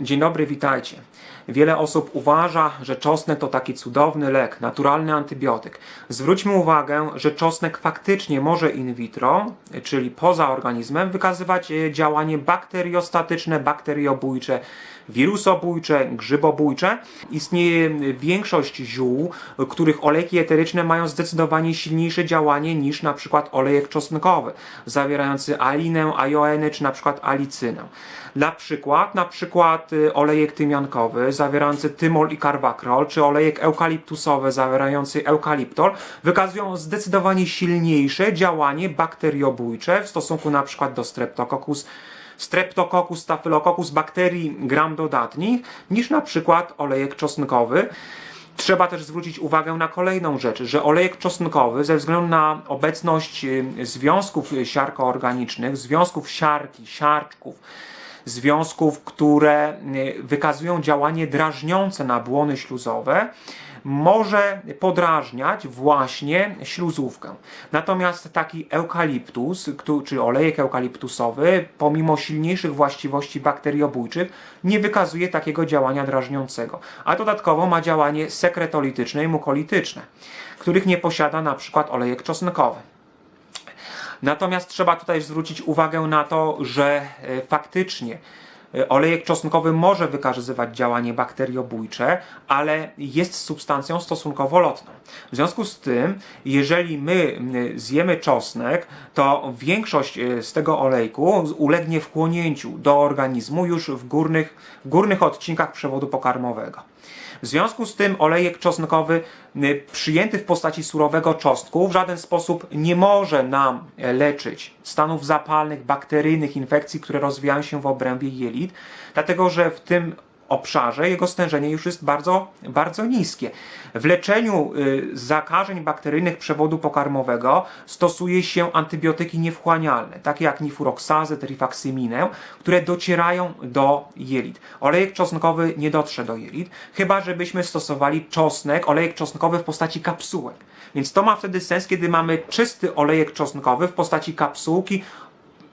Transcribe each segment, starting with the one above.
Dzień dobry, witajcie. Wiele osób uważa, że czosnek to taki cudowny lek, naturalny antybiotyk. Zwróćmy uwagę, że czosnek faktycznie może in vitro, czyli poza organizmem, wykazywać e, działanie bakteriostatyczne, bakteriobójcze, wirusobójcze, grzybobójcze. Istnieje większość ziół, których olejki eteryczne mają zdecydowanie silniejsze działanie niż na przykład olejek czosnkowy, zawierający alinę, ajoenę czy na przykład alicynę. Dla przykład, na przykład y, olejek tymiankowy zawierający tymol i karbakrol, czy olejek eukaliptusowy zawierający eukaliptol wykazują zdecydowanie silniejsze działanie bakteriobójcze w stosunku na przykład do streptococcus Streptococcus staphylococcus bakterii gram dodatnich niż na przykład olejek czosnkowy. Trzeba też zwrócić uwagę na kolejną rzecz, że olejek czosnkowy ze względu na obecność y, związków siarkoorganicznych, związków siarki, siarczków, związków, które y, wykazują działanie drażniące na błony śluzowe, może podrażniać właśnie śluzówkę. Natomiast taki eukaliptus, czy olejek eukaliptusowy, pomimo silniejszych właściwości bakteriobójczych, nie wykazuje takiego działania drażniącego, a dodatkowo ma działanie sekretolityczne i mukolityczne, których nie posiada na przykład olejek czosnkowy. Natomiast trzeba tutaj zwrócić uwagę na to, że e, faktycznie e, olejek czosnkowy może wykazywać działanie bakteriobójcze, ale jest substancją stosunkowo lotną. W związku z tym, jeżeli my zjemy czosnek, to większość e, z tego olejku ulegnie wchłonięciu do organizmu już w górnych, w górnych odcinkach przewodu pokarmowego. W związku z tym olejek czosnkowy y, przyjęty w postaci surowego czosnku w żaden sposób nie może nam leczyć stanów zapalnych, bakteryjnych, infekcji, które rozwijają się w obrębie jelit, dlatego że w tym obszarze jego stężenie już jest bardzo, bardzo niskie. W leczeniu y, zakażeń bakteryjnych przewodu pokarmowego stosuje się antybiotyki niewchłanialne, takie jak nifuroksazę, rifaksyminę, które docierają do jelit. Olejek czosnkowy nie dotrze do jelit, chyba żebyśmy stosowali czosnek, olejek czosnkowy w postaci kapsułek. Więc to ma wtedy sens, kiedy mamy czysty olejek czosnkowy w postaci kapsułki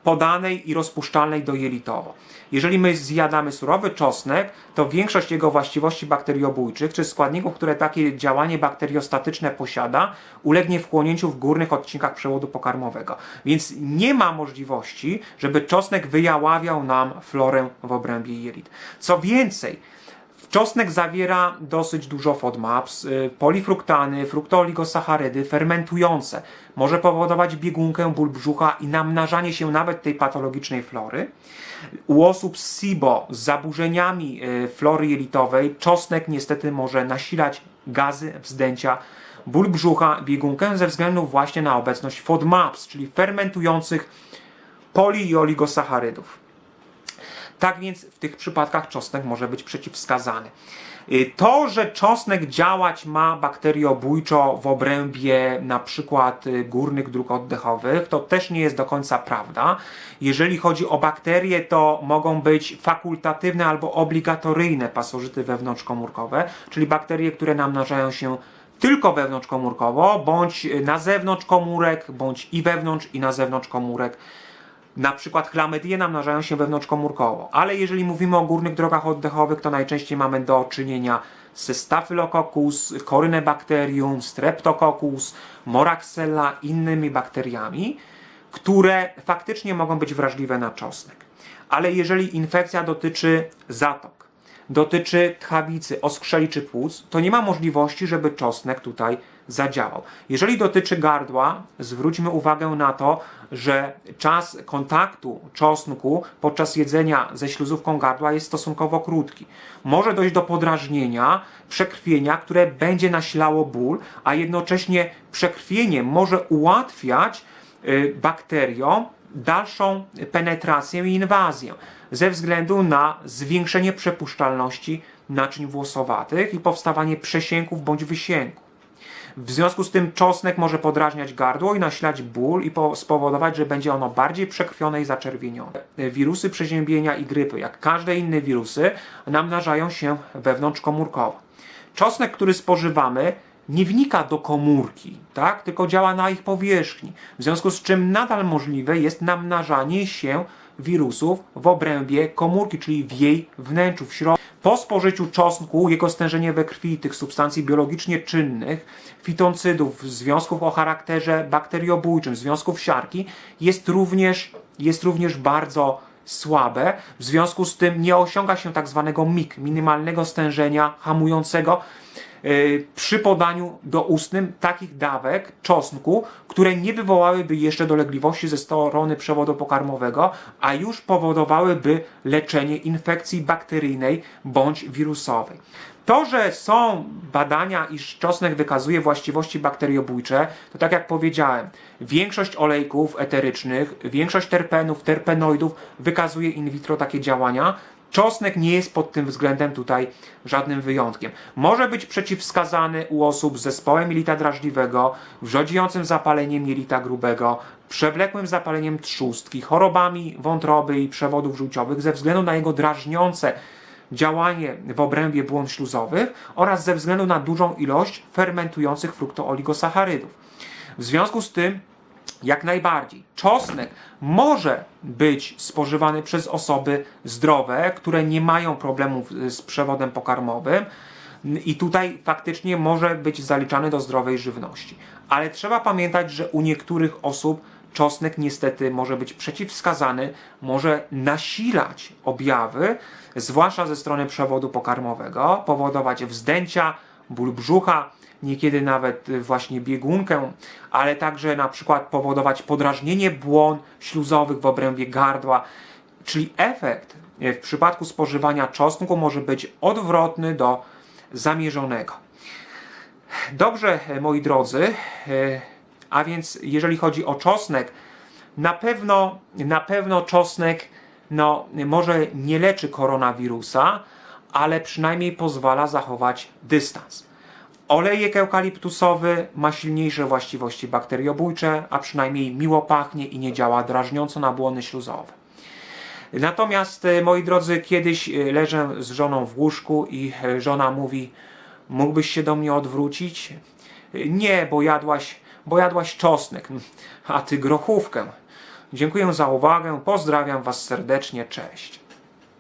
podanej i rozpuszczalnej dojelitowo. Jeżeli my zjadamy surowy czosnek, to większość jego właściwości bakteriobójczych, czy składników, które takie działanie bakteriostatyczne posiada, ulegnie wchłonięciu w górnych odcinkach przewodu pokarmowego. Więc nie ma możliwości, żeby czosnek wyjaławiał nam florę w obrębie jelit. Co więcej, Czosnek zawiera dosyć dużo FODMAPs, y, polifruktany, fruktooligosacharydy, fermentujące. Może powodować biegunkę, ból brzucha i namnażanie się nawet tej patologicznej flory. U osób z SIBO z zaburzeniami y, flory jelitowej czosnek niestety może nasilać gazy, wzdęcia, ból brzucha, biegunkę ze względu właśnie na obecność FODMAPs, czyli fermentujących poli i oligosacharydów. Tak więc w tych przypadkach czosnek może być przeciwwskazany. Y, To, że czosnek działać ma bakteriobójczo w obrębie na przykład y, górnych dróg oddechowych, to też nie jest do końca prawda. Jeżeli chodzi o bakterie, to mogą być fakultatywne albo obligatoryjne pasożyty wewnątrzkomórkowe, czyli bakterie, które namnażają się tylko wewnątrzkomórkowo, bądź na zewnątrz komórek, bądź i wewnątrz, i na zewnątrz komórek. Na przykład chlamydie namnażają się wewnątrzkomórkowo, ale jeżeli mówimy o górnych drogach oddechowych, to najczęściej mamy do czynienia ze Staphylococcus, Corynebacterium, Streptococcus, Moraxella, innymi bakteriami, które faktycznie mogą być wrażliwe na czosnek. Ale jeżeli infekcja dotyczy zatok, dotyczy tchawicy, oskrzeli czy płuc, to nie ma możliwości, żeby czosnek tutaj zadziałał. Jeżeli dotyczy gardła, zwróćmy uwagę na to, że czas kontaktu czosnku podczas jedzenia ze śluzówką gardła jest stosunkowo krótki. Może dojść do podrażnienia, przekrwienia, które będzie nasilało ból, a jednocześnie przekrwienie może ułatwiać y, bakteriom dalszą penetrację i inwazję ze względu na zwiększenie przepuszczalności naczyń włosowatych i powstawanie przesięków bądź wysięków. W związku z tym czosnek może podrażniać gardło i nasilać ból i po- spowodować, że będzie ono bardziej przekrwione i zaczerwienione. Wirusy przeziębienia i grypy, jak każde inne wirusy, namnażają się wewnątrzkomórkowo. Czosnek, który spożywamy, nie wnika do komórki, tak? tylko działa na ich powierzchni. W związku z czym nadal możliwe jest namnażanie się wirusów w obrębie komórki, czyli w jej wnętrzu, w środku. Po spożyciu czosnku jego stężenie we krwi tych substancji biologicznie czynnych, fitoncydów, związków o charakterze bakteriobójczym, związków siarki jest również, jest również bardzo słabe. W związku z tym nie osiąga się tak zwanego MIG, minimalnego stężenia hamującego przy podaniu doustnym takich dawek czosnku, które nie wywołałyby jeszcze dolegliwości ze strony przewodu pokarmowego, a już powodowałyby leczenie infekcji bakteryjnej bądź wirusowej. To, że są badania, iż czosnek wykazuje właściwości bakteriobójcze, to tak jak powiedziałem, większość olejków eterycznych, większość terpenów, terpenoidów wykazuje in vitro takie działania. Czosnek nie jest pod tym względem tutaj żadnym wyjątkiem. Może być przeciwwskazany u osób z zespołem jelita drażliwego, wrzodziejącym zapaleniem jelita grubego, przewlekłym zapaleniem trzustki, chorobami wątroby i przewodów żółciowych ze względu na jego drażniące działanie w obrębie błon śluzowych oraz ze względu na dużą ilość fermentujących fruktooligosacharydów. W związku z tym jak najbardziej. Czosnek może być spożywany przez osoby zdrowe, które nie mają problemów z przewodem pokarmowym. I tutaj faktycznie może być zaliczany do zdrowej żywności. Ale trzeba pamiętać, że u niektórych osób czosnek niestety może być przeciwwskazany, może nasilać objawy, zwłaszcza ze strony przewodu pokarmowego, powodować wzdęcia, ból brzucha, niekiedy nawet y, właśnie biegunkę, ale także na przykład powodować podrażnienie błon śluzowych w obrębie gardła, czyli efekt y, w przypadku spożywania czosnku może być odwrotny do zamierzonego. Dobrze, e, moi drodzy, e, a więc jeżeli chodzi o czosnek, na pewno, na pewno czosnek no, może nie leczy koronawirusa, ale przynajmniej pozwala zachować dystans. Olejek eukaliptusowy ma silniejsze właściwości bakteriobójcze, a przynajmniej miło pachnie i nie działa drażniąco na błony śluzowe. Natomiast, e, moi drodzy, kiedyś e, leżę z żoną w łóżku i e, żona mówi: Mógłbyś się do mnie odwrócić? Nie, bo jadłaś, bo jadłaś czosnek, a ty grochówkę. Dziękuję za uwagę, pozdrawiam Was serdecznie, cześć.